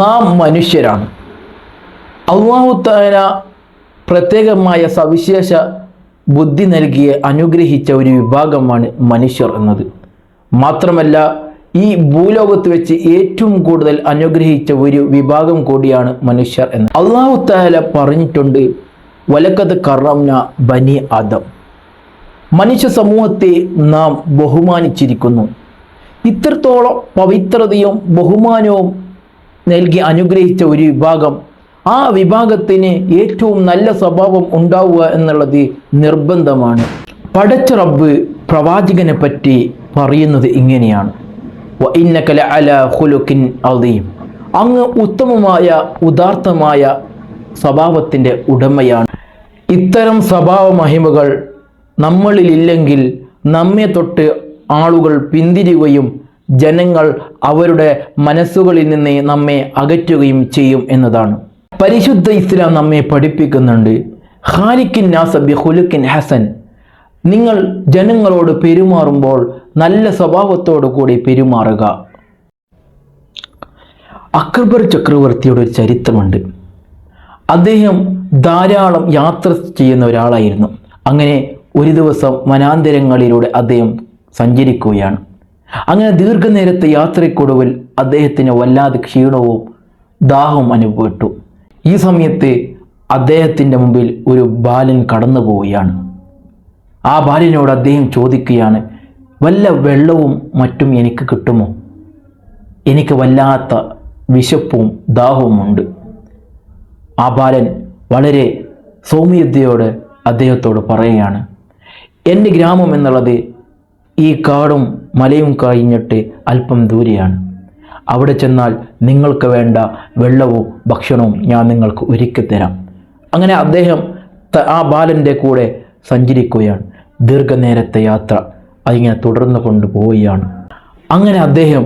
നാം മനുഷ്യരാണ്. അള്ളാഹുത്താര പ്രത്യേകമായ സവിശേഷ ബുദ്ധി നൽകിയ അനുഗ്രഹിച്ച ഒരു വിഭാഗമാണ് മനുഷ്യർ എന്നത്. മാത്രമല്ല ഈ ഭൂലോകത്ത് വെച്ച് ഏറ്റവും കൂടുതൽ അനുഗ്രഹിച്ച ഒരു വിഭാഗം കൂടിയാണ് മനുഷ്യർ എന്ന് അള്ളാഹു താല പറഞ്ഞിട്ടുണ്ട് വലക്കത് കറംന ബനി ആദം. മനുഷ്യ സമൂഹത്തെ നാം ബഹുമാനിച്ചിരിക്കുന്നു. ഇത്രത്തോളം പവിത്രതയും ബഹുമാനവും നൽകി അനുഗ്രഹിച്ച ഒരു വിഭാഗം. ആ വിഭാഗത്തിന് ഏറ്റവും നല്ല സ്വഭാവം ഉണ്ടാവുക എന്നുള്ളത് നിർബന്ധമാണ്. പടച്ച റബ്ബ് പ്രവാചകനെ പറ്റി പറയുന്നത് ഇങ്ങനെയാണ്. അങ്ങ് ഉത്തമമായ ഉദാർത്ഥമായ സ്വഭാവത്തിന്റെ ഉടമയാണ്. ഇത്തരം സ്വഭാവ മഹിമകൾ നമ്മളിലില്ലെങ്കിൽ നമ്മെ തൊട്ട് ആളുകൾ പിന്തിരിയുകയും ജനങ്ങൾ അവരുടെ മനസ്സുകളിൽ നിന്ന് നമ്മെ അകറ്റുകയും ചെയ്യും എന്നതാണ്. പരിശുദ്ധ ഇസ്ലാം നമ്മെ പഠിപ്പിക്കുന്നുണ്ട്. ഖാലിക്കിൻ നാസബി ഹുലുക്കിൻ ഹസൻ. നിങ്ങൾ ജനങ്ങളോട് പെരുമാറുമ്പോൾ നല്ല സ്വഭാവത്തോടു കൂടി പെരുമാറുക. അക്ബർ ചക്രവർത്തിയുടെ ഒരു ചരിത്രമുണ്ട്. അദ്ദേഹം ധാരാളം യാത്ര ചെയ്യുന്ന ഒരാളായിരുന്നു. അങ്ങനെ ഒരു ദിവസം വനാന്തരങ്ങളിലൂടെ അദ്ദേഹം സഞ്ചരിക്കുകയാണ്. അങ്ങനെ ദീർഘനേരത്തെ യാത്രയ്ക്കൊടുവിൽ അദ്ദേഹത്തിന് വല്ലാതെ ക്ഷീണവും ദാഹവും അനുഭവപ്പെട്ടു. ഈ സമയത്ത് അദ്ദേഹത്തിന്റെ മുമ്പിൽ ഒരു ബാലൻ കടന്നു പോവുകയാണ് ആ ബാലനോട് അദ്ദേഹം ചോദിക്കുകയാണ് വല്ല വെള്ളവും മറ്റും എനിക്ക് കിട്ടുമോ? എനിക്ക് വല്ലാത്ത വിശപ്പും ദാഹവുമുണ്ട് ആ ബാലൻ വളരെ സൗമ്യതയോട് അദ്ദേഹത്തോട് പറയുകയാണ് എന്റെ ഗ്രാമം എന്നുള്ളത് ഈ കാടും മലയും കഴിഞ്ഞിട്ട് അല്പം ദൂരെയാണ്. അവിടെ ചെന്നാൽ നിങ്ങൾക്ക് വേണ്ട വെള്ളവും ഭക്ഷണവും ഞാൻ നിങ്ങൾക്ക് ഒരുക്കി തരാം. അങ്ങനെ അദ്ദേഹം ആ ബാലന്റെ കൂടെ സഞ്ചരിക്കുകയാണ്. ദീർഘനേരത്തെ യാത്ര അതിങ്ങനെ തുടർന്നു കൊണ്ടുപോവുകയാണ് അങ്ങനെ അദ്ദേഹം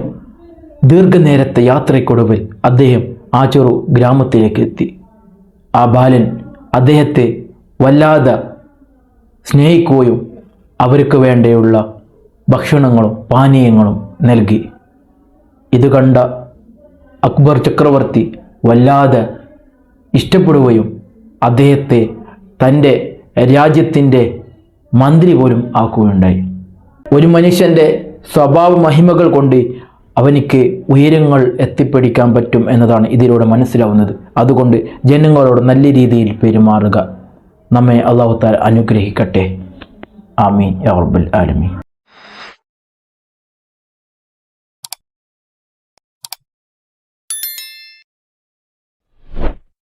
ദീർഘനേരത്തെ യാത്രയ്ക്കൊടുവിൽ അദ്ദേഹം ആ ചെറു ഗ്രാമത്തിലേക്ക് എത്തി. ആ ബാലൻ അദ്ദേഹത്തെ വല്ലാതെ സ്നേഹിക്കുകയും അവർക്ക് വേണ്ടിയുള്ള ഭക്ഷണങ്ങളും പാനീയങ്ങളും നൽകി. ഇത് കണ്ട അക്ബർ ചക്രവർത്തി വല്ലാതെ ഇഷ്ടപ്പെടുകയും അദ്ദേഹത്തെ തന്റെ രാജ്യത്തിന്റെ മന്ത്രി പോലും ആക്കുകയുണ്ടായി. ഒരു മനുഷ്യന്റെ സ്വഭാവ മഹിമകൾ കൊണ്ട് അവനിക്ക് ഉയരങ്ങൾ എത്തിപ്പിടിക്കാൻ പറ്റും എന്നതാണ് ഇതിലൂടെ മനസ്സിലാവുന്നത്. അതുകൊണ്ട് ജനങ്ങളോട് നല്ല രീതിയിൽ പെരുമാറുക. നമ്മെ അള്ളാഹുത്താൽ അനുഗ്രഹിക്കട്ടെ. ആമീൻ. യാ ആലമീൻ.